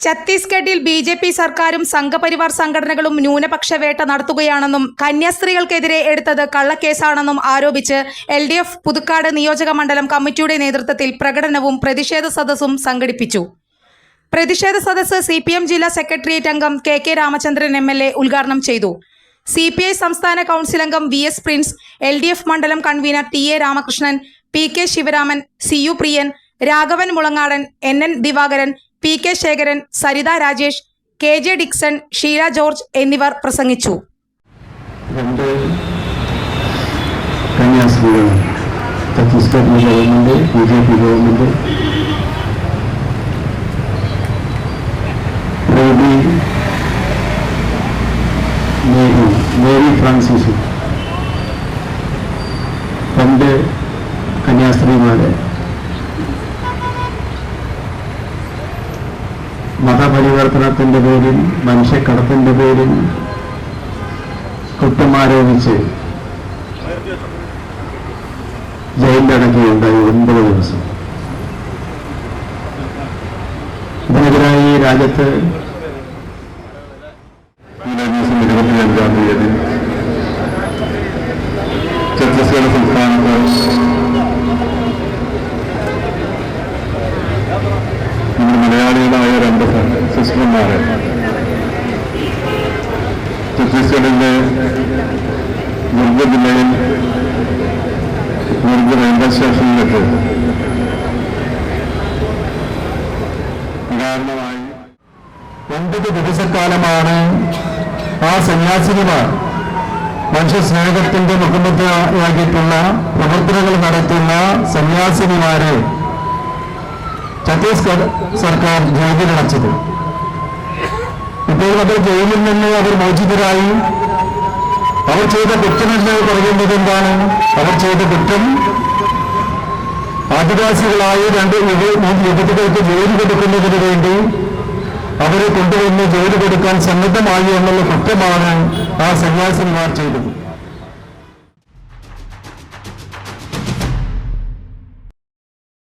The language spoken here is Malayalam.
ഛത്തീസ്ഗഡിൽ ബി ജെ പി സർക്കാരും സംഘപരിവാർ സംഘടനകളും ന്യൂനപക്ഷ വേട്ട നടത്തുകയാണെന്നും കന്യാസ്ത്രീകൾക്കെതിരെ എടുത്തത് കള്ളക്കേസാണെന്നും ആരോപിച്ച് എൽ ഡി എഫ് പുതുക്കാട് നിയോജക മണ്ഡലം കമ്മിറ്റിയുടെ നേതൃത്വത്തിൽ പ്രകടനവും പ്രതിഷേധ സദസ്സും സംഘടിപ്പിച്ചു. പ്രതിഷേധ സദസ്സ് സി പി എം ജില്ലാ സെക്രട്ടേറിയറ്റ് അംഗം K K Ramachandran M L A ഉദ്ഘാടനം ചെയ്തു. സി പി ഐ സംസ്ഥാന കൗൺസിൽ അംഗം V S Prince L D F മണ്ഡലം convener T A Ramakrishnan P K Sivaraman C U Priyan Raghavan Mulangadan N N Divakaran P K Sekharan Saritha Rajesh K J Dixon Sheela George എന്നിവർ പ്രസംഗിച്ചു. ഗവൺമെന്റ് റൂബി മേരി ഫ്രാൻസിസും. കന്യാസ്ത്രീമാരെ മതപരിവർത്തനത്തിന്റെ പേരിൽ മനുഷ്യക്കടത്തിന്റെ പേരിൽ കുറ്റമാരോപിച്ച് ജയിലിലടക്കിയുണ്ടായി ഒൻപത് ദിവസം. ഇതിനെതിരായി രാജ്യത്ത് ഇരുപത്തിരണ്ടാം തീയതി മലയാളികളായ രണ്ട് സിസ്റ്റർമാരെ. ഛത്തീസ്ഗഡിന്റെ ദുർഗ ജില്ലയിൽ ദുർഗ റെയിൽവേ സ്റ്റേഷനിലേക്ക്. കാരണമായി ഒൻപത് ദിവസക്കാലമാണ് ആ സന്യാസിനിമാർ മനുഷ്യ സ്നേഹത്തിന്റെ മുഖമുദ്രയാക്കിയിട്ടുള്ള പ്രവർത്തനങ്ങൾ നടത്തുന്ന സന്യാസിനിമാരെ ഛത്തീസ്ഗഡ് സർക്കാർ ജയിലിലടച്ചത് ഇപ്പോൾ അവർ ജയിലിൽ നിന്ന് അവർ മോചിതരായി. അവർ ചെയ്ത കുറ്റമെന്ന് പറയുന്നത് എന്താണ്? അവർ ചെയ്ത കുറ്റം? ആദിവാസികളായ രണ്ട് യുവതികൾക്ക് ജോലി കൊടുക്കുന്നതിന് വേണ്ടി അവരെ കൊണ്ടുവന്ന് ജോലി കൊടുക്കാൻ സന്നദ്ധമായി എന്നുള്ള കുറ്റമാണ് ആ സന്യാസിമാർ ചെയ്തത്.